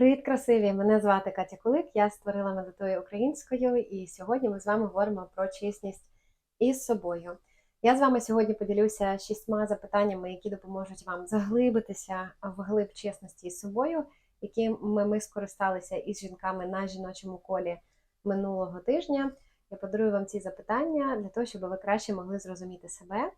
Привіт, красиві! Мене звати Катя Кулик, я створила медитую українською, і сьогодні ми з вами говоримо про чесність із собою. Я з вами сьогодні поділюся шістьма запитаннями, які допоможуть вам заглибитися в глиб чесності із собою, якими ми скористалися із жінками на жіночому колі минулого тижня. Я подарую вам ці запитання для того, щоб ви краще могли зрозуміти себе.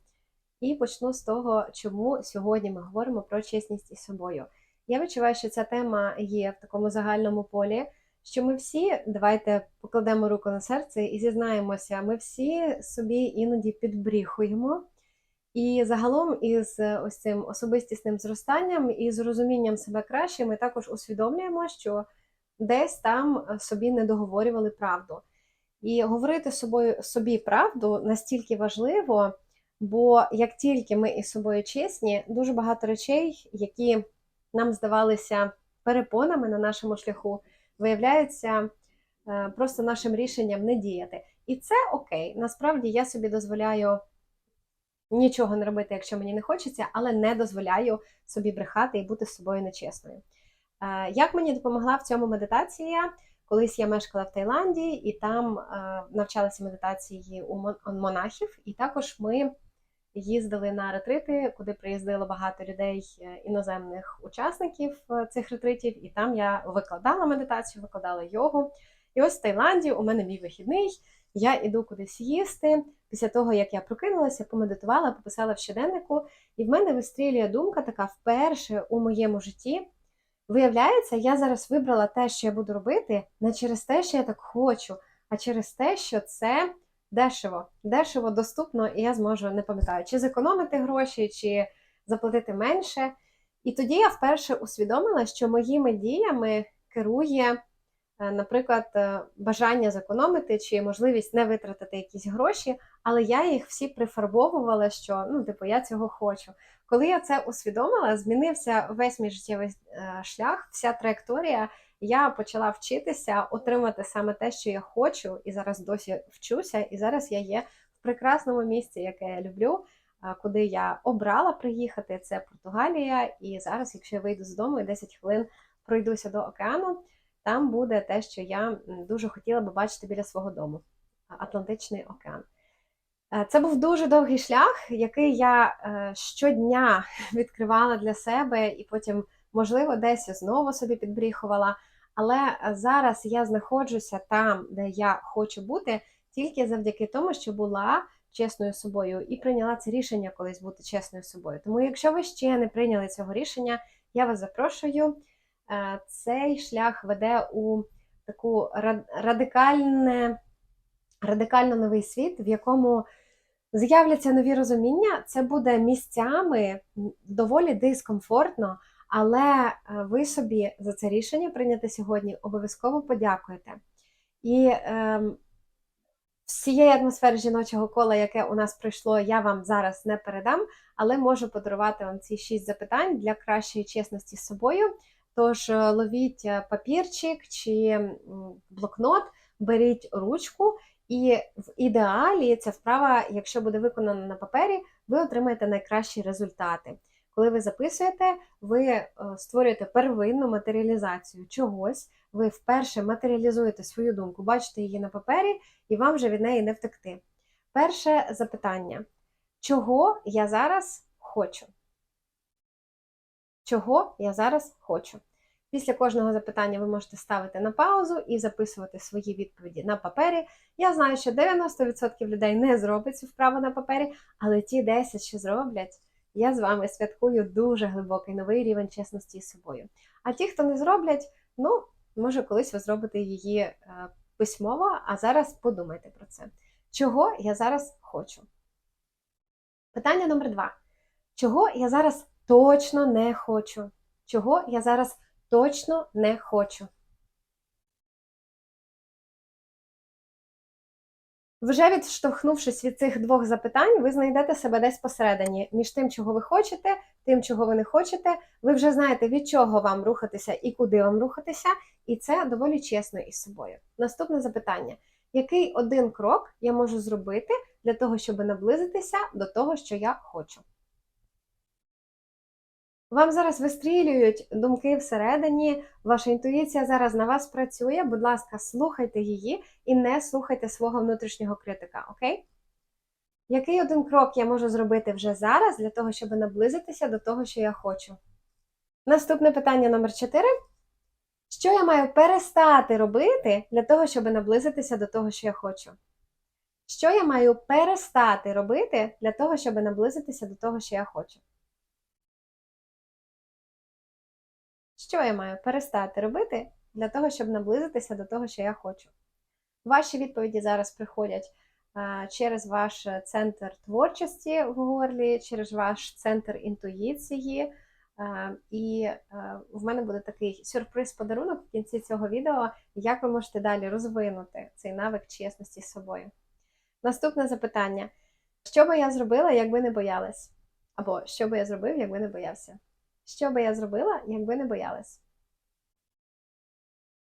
І почну з того, чому сьогодні ми говоримо про чесність із собою. Я відчуваю, що ця тема є в такому загальному полі, що ми всі, давайте покладемо руку на серце і зізнаємося, ми всі собі іноді підбріхуємо. І загалом із ось цим особистісним зростанням і з розумінням себе краще, ми також усвідомлюємо, що десь там собі не договорювали правду. І говорити собою, собі правду настільки важливо, бо як тільки ми із собою чесні, дуже багато речей, які нам здавалися перепонами на нашому шляху, виявляються е, просто нашим рішенням не діяти. І це окей. Насправді я собі дозволяю нічого не робити, якщо мені не хочеться, але не дозволяю собі брехати і бути з собою нечесною. Е, Як мені допомогла в цьому медитація? Колись я мешкала в Таїланді і там е, навчалася медитації у монахів, і також ми їздили на ретрити, куди приїздило багато людей, е, іноземних учасників е, цих ретритів, і там я викладала медитацію, викладала йогу. І ось в Таїланді у мене мій вихідний. Я іду кудись їсти. Після того, як я прокинулася, помедитувала, пописала в щоденнику, і в мене вистрілює думка така вперше у моєму житті. Виявляється, я зараз вибрала те, що я буду робити, не через те, що я так хочу, а через те, що це дешево, дешево, доступно, і я зможу, не пам'ятаю, чи зекономити гроші, чи заплатити менше. І тоді я вперше усвідомила, що моїми діями керує, е, наприклад, е, бажання зекономити чи можливість не витратити якісь гроші, але я їх всі прифарбовувала, що ну, типу, я цього хочу. Коли я це усвідомила, змінився весь мій життєвий е, шлях, вся траєкторія я почала вчитися отримати саме те, що я хочу, і зараз досі вчуся. І зараз я є в прекрасному місці, яке я люблю, куди я обрала приїхати. Це Португалія. І зараз, якщо я вийду з дому і 10 хвилин пройдуся до океану, там буде те, що я дуже хотіла би бачити біля свого дому Атлантичний океан. Це був дуже довгий шлях, який я е, щодня відкривала для себе, і потім, можливо, десь знову собі підбріхувала. Але е, зараз я знаходжуся там, де я хочу бути, тільки завдяки тому, що була чесною собою і прийняла це рішення колись бути чесною собою. Тому, якщо ви ще не прийняли цього рішення, я вас запрошую. Е, цей шлях веде у таку радикальне, радикально новий світ, в якому з'являться нові розуміння. Це буде місцями доволі дискомфортно. Але е, ви собі за це рішення прийняти сьогодні обов'язково подякуєте. І е, всієї атмосфери жіночого кола, яке у нас пройшло, я вам зараз не передам, але можу подарувати вам ці шість запитань для кращої чесності з собою. Тож е, ловіть е, папірчик чи блокнот, беріть ручку, і в ідеалі ця вправа, якщо буде виконана на папері, ви отримаєте найкращі результати. Коли ви записуєте, ви е, створюєте первинну матеріалізацію чогось, ви вперше матеріалізуєте свою думку, бачите її на папері, і вам вже від неї не втекти. Перше запитання: чого я зараз хочу? Чого я зараз хочу? Після кожного запитання ви можете ставити на паузу і записувати свої відповіді на папері. Я знаю, що 90% людей не зроблять цю вправу на папері, але ті 10, що зроблять я з вами святкую дуже глибокий новий рівень чесності з собою. А ті, хто не зроблять, ну, може, колись ви зробите її е, письмово, а зараз подумайте про це. Чого я зараз хочу? Питання номер два. Чого я зараз точно не хочу? Чого я зараз точно не хочу? Вже відштовхнувшись від цих двох запитань, ви знайдете себе десь посередині між тим, чого ви хочете, тим, чого ви не хочете. Ви вже знаєте, від чого вам рухатися і куди вам рухатися, і це доволі чесно із собою. Наступне запитання: який один крок я можу зробити для того, щоб наблизитися до того, що я хочу? Вам зараз вистрілюють думки всередині, ваша інтуїція зараз на вас працює. Будь ласка, слухайте її і не слухайте свого внутрішнього критика, окей? Який один крок я можу зробити вже зараз для того, щоб наблизитися до того, що я хочу? Наступне питання номер 4. Що я маю перестати робити для того, щоб наблизитися до того, що я хочу? Що я маю перестати робити для того, щоб наблизитися до того, що я хочу? Що я маю перестати робити для того, щоб наблизитися до того, що я хочу? Ваші відповіді зараз приходять через ваш центр творчості в горлі, через ваш центр інтуїції. І в мене буде такий сюрприз-подарунок в кінці цього відео, як ви можете далі розвинути цей навик чесності з собою. Наступне запитання: що би я зробила, якби не боялась? Або що би я зробив, якби не боявся? Що би я зробила, якби не боялась?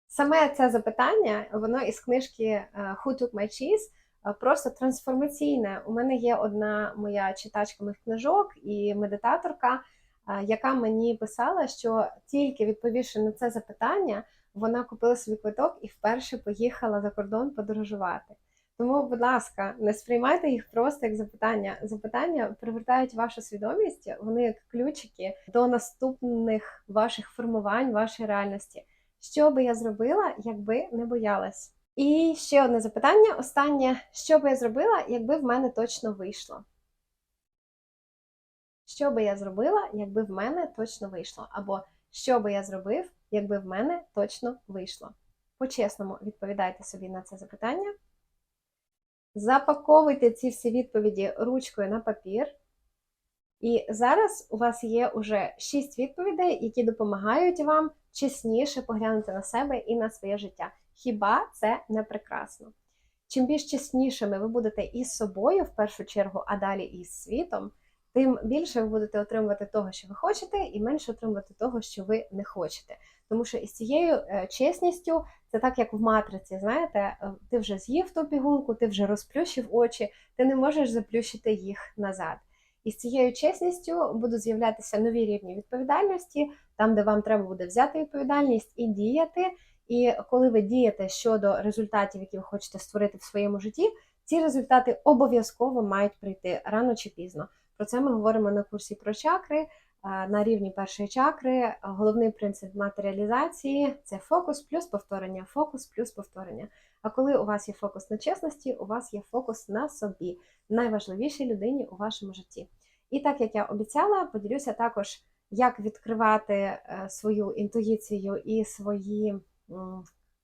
Саме це запитання, воно із книжки е, Who Took My Cheese е, просто трансформаційне. У мене є одна моя читачка моїх книжок і медитаторка, е, яка мені писала, що тільки відповівши на це запитання, вона купила собі квиток і вперше поїхала за кордон подорожувати. Тому, будь ласка, не сприймайте їх просто як запитання. Запитання привертають вашу свідомість, вони як ключики до наступних ваших формувань, вашої реальності. Що би я зробила, якби не боялась? І ще одне запитання: останнє, що би я зробила, якби в мене точно вийшло? Що би я зробила, якби в мене точно вийшло? Або що би я зробив, якби в мене точно вийшло? По-чесному відповідайте собі на це запитання. Запаковуйте ці всі відповіді ручкою на папір. І зараз у вас є уже 6 відповідей, які допомагають вам чесніше поглянути на себе і на своє життя. Хіба це не прекрасно? Чим більш чеснішими ви будете із собою, в першу чергу, а далі із світом, тим більше ви будете отримувати того, що ви хочете, і менше отримувати того, що ви не хочете. Тому що із цією е, чесністю це так, як в матриці, знаєте, е, ти вже з'їв ту пігулку, ти вже розплющив очі, ти не можеш заплющити їх назад. І з цією чесністю будуть з'являтися нові рівні відповідальності, там, де вам треба буде взяти відповідальність і діяти. І коли ви дієте щодо результатів, які ви хочете створити в своєму житті, ці результати обов'язково мають прийти рано чи пізно. Про це ми говоримо на курсі про чакри. На рівні першої чакри головний принцип матеріалізації це фокус плюс повторення, фокус плюс повторення. А коли у вас є фокус на чесності, у вас є фокус на собі, найважливішій людині у вашому житті. І так як я обіцяла, поділюся також, як відкривати е, свою інтуїцію і свої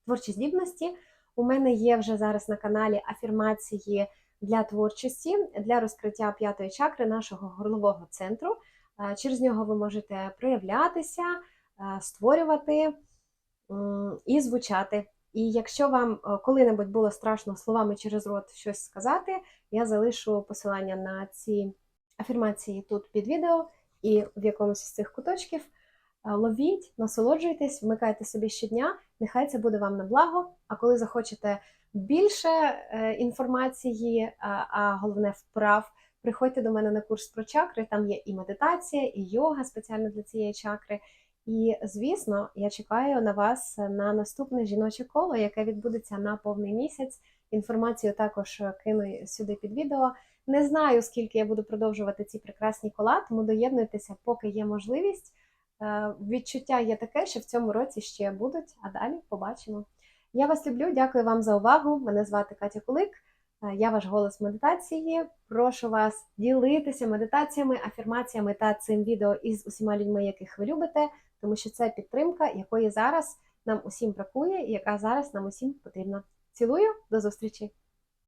творчі здібності. У мене є вже зараз на каналі афірмації для творчості, для розкриття п'ятої чакри нашого горлового центру. Через нього ви можете проявлятися, створювати і звучати. І якщо вам е, коли-небудь було страшно словами через рот щось сказати, я залишу посилання на ці афірмації тут під відео і в якомусь з цих куточків. Ловіть, насолоджуйтесь, вмикайте собі щодня, нехай це буде вам на благо. А коли захочете більше е, інформації, а головне вправ, приходьте до мене на курс про чакри, там є і медитація, і йога спеціально для цієї чакри. І, звісно, я чекаю на вас на наступне жіноче коло, яке відбудеться на повний місяць. Інформацію також кину сюди під відео. Не знаю, скільки я буду продовжувати ці прекрасні кола, тому доєднуйтеся, поки є можливість. Е, відчуття є таке, що в цьому році ще будуть, а далі побачимо. Я вас люблю, дякую вам за увагу. Мене звати Катя Кулик. Е, я ваш голос медитації. Прошу вас ділитися медитаціями, афірмаціями та цим відео із усіма людьми, яких ви любите, тому що це підтримка, якої зараз нам усім бракує, і яка зараз нам усім потрібна. Цілую, до зустрічі!